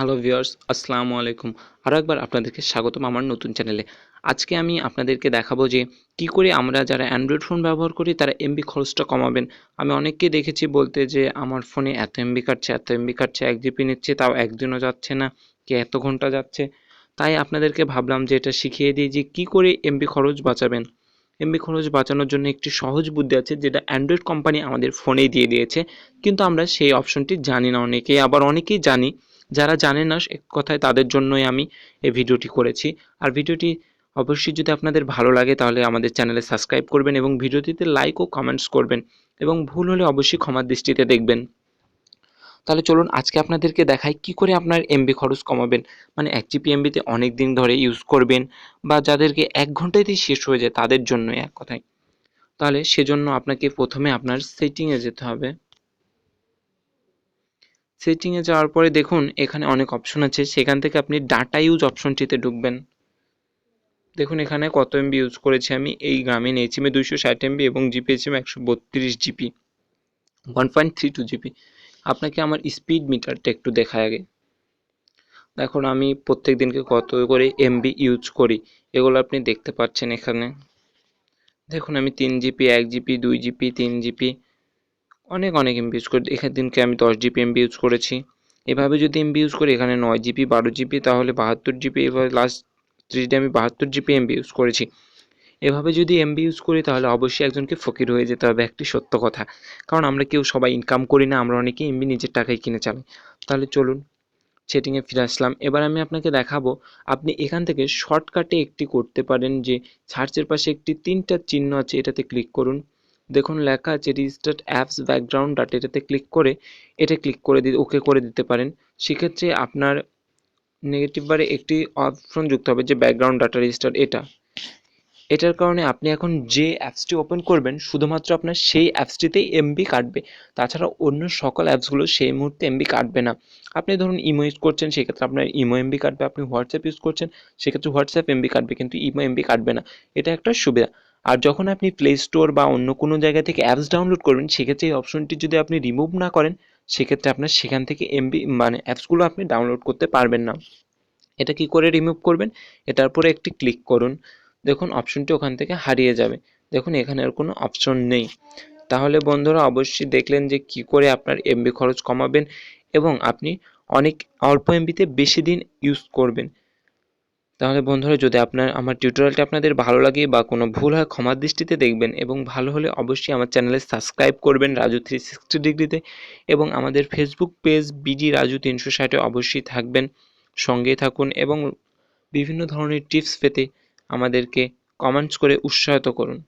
Hello viewers আসসালামু আলাইকুম। আরও একবার আপনাদেরকে স্বাগতম আমার নতুন চ্যানেলে আজকে আমি আপনাদেরকে দেখাবো যে কি করে আমরা যারা অ্যান্ড্রয়েড ফোন ব্যবহার করি, তারা এমবি খরচটা কমাবেন। আমি অনেককে দেখেছি বলতে যে, আমার ফোনে এত এমবি কাটছে, এত এমবি কাটছে, এক জিবি নিচ্ছে, তাও একদিনও যাচ্ছে না, কি এত ঘণ্টা যাচ্ছে? তাই আপনাদেরকে ভাবলাম যে এটা শিখিয়ে দিই যে কি করে এমবি খরচ বাঁচাবেন। এমবি খরচ বাঁচানোর জন্য একটি সহজ বুদ্ধি আছে, যেটা অ্যান্ড্রয়েড কোম্পানি আমাদের ফোনেই দিয়ে দিয়েছে। কিন্তু আমরা সেই অপশনটি জানি না, অনেকেই, আবার অনেকেই জানি যারা জানে না এক কথায় তাদের জন্যই আমি এই ভিডিওটি করেছি। আর ভিডিওটি অবশ্যই যদি আপনাদের ভালো লাগে তাহলে আমাদের চ্যানেলে সাবস্ক্রাইব করবেন এবং ভিডিওটিতে লাইক ও কমেন্টস করবেন এবং ভুল হলে অবশ্যই ক্ষমার দৃষ্টিতে দেখবেন। তাহলে চলুন আজকে আপনাদেরকে দেখাই কি করে আপনার এমবি খরচ কমাবেন। মানে এক জিবি এমবিতে অনেক দিন ধরে ইউজ করবেন বা যাদেরকে এক ঘন্টাতেই শেষ হয়ে যায় তাদের জন্যই এক কথায়। তাহলে সেজন্য আপনাকে প্রথমে আপনার সেটিংয়ে যেতে হবে। সেটিংয়ে যাওয়ার পরে দেখুন, এখানে অনেক অপশন আছে। সেখান থেকে আপনি ডাটা ইউজ অপশনটিতে ঢুকবেন। দেখুন, এখানে কত এমবি ইউজ করেছি আমি। এই গ্রামীণ এইচএমে দুইশো ষাট এমবি এবং জিপি এইচএম একশো বত্রিশ GB one point three two GB আপনাকে আমার স্পিড মিটারটা একটু দেখায় আগে। দেখুন, আমি প্রত্যেক দিনকে কত করে এমবি ইউজ করি। এগুলো আপনি দেখতে পাচ্ছেন এখানে। দেখুন, আমি তিন জিবি এক জিবি দুই জিবি তিন জিবি অনেক অনেক এমবি ইউজ করি। এখানে দিনকে আমি দশ জিবি এমবি ইউজ করেছি। এভাবে যদি এমবি ইউজ করি, এখানে নয় জিবি বারো জিবি তাহলে বাহাত্তর জিবি এভাবে লাস্ট থ্রি ডে আমি বাহাত্তর জিবি এমবি ইউজ করেছি। এভাবে যদি এমবি ইউজ করি, তাহলে অবশ্যই একজনকে ফকির হয়ে যেতে হবে, একটি সত্য কথা। কারণ আমরা কেউ সবাই ইনকাম করি না, আমরা অনেকেই এমবি নিজের টাকায় কিনে চালাই। তাহলে চলুন সেটিংয়ে ফিরে আসলাম। এবার আমি আপনাকে দেখাবো, আপনি এখান থেকে শর্টকাটে একটি করতে পারেন যে সার্চের পাশে একটি তিনটা চিহ্ন আছে, এটাতে ক্লিক করুন। দেখুন, লেখা আছে রেজিস্টার্ড অ্যাপস ব্যাকগ্রাউন্ড ডাটা এটাতে ক্লিক করে, এটা ক্লিক করে দিতে ওকে করে দিতে পারেন। সেক্ষেত্রে আপনার নেগেটিভ বারে একটি অপশন যুক্ত হবে যে ব্যাকগ্রাউন্ড ডাটা রেজিস্টার এটা। এটার কারণে আপনি এখন যে অ্যাপসটি ওপেন করবেন, শুধুমাত্র আপনার সেই অ্যাপসটিতেই এমবি কাটবে। তাছাড়া অন্য সকল অ্যাপসগুলো সেই মুহূর্তে এমবি কাটবে না। আপনি ধরুন ইমো ইউজ করছেন, সেক্ষেত্রে আপনার ইমো এমবি কাটবে, আপনি হোয়াটসঅ্যাপ ইউজ করছেন, সেক্ষেত্রে হোয়াটসঅ্যাপ এমবি কাটবে, কিন্তু ইমো এমবি কাটবে না। এটা একটা সুবিধা। আর যখন আপনি প্লে স্টোর বা অন্য কোনো জায়গা থেকে অ্যাপস ডাউনলোড করবেন, সেক্ষেত্রে এই অপশনটি যদি আপনি রিমুভ না করেন, সেক্ষেত্রে আপনার সেখান থেকে এমবি মানে অ্যাপসগুলো আপনি ডাউনলোড করতে পারবেন না। এটা কি করে রিমুভ করবেন? এটার উপরে একটি ক্লিক করুন। দেখুন অপশনটি ওখান থেকে হারিয়ে যাবে। দেখুন, এখানে আর কোনো অপশন নেই। তাহলে বন্ধুরা, অবশ্যই দেখলেন যে কি করে আপনার এমবি খরচ কমাবেন এবং আপনি অনেক অল্প এমবিতে বেশি দিন ইউজ করবেন। তাহলে বন্ধুরা যদি আপনার, আমার টিউটোরিয়ালটি আপনাদের ভালো লাগে বা কোনো ভুল হয়, ক্ষমার দৃষ্টিতে দেখবেন এবং ভালো হলে অবশ্যই আমার চ্যানেলে সাবস্ক্রাইব করবেন রাজু থ্রি সিক্সটি ডিগ্রিতে এবং আমাদের ফেসবুক পেজ বিডি রাজু তিনশো ষাটে অবশ্যই থাকবেন। সঙ্গে থাকুন এবং বিভিন্ন ধরনের টিপস পেতে আমাদেরকে কমেন্টস করে উৎসাহিত করুন।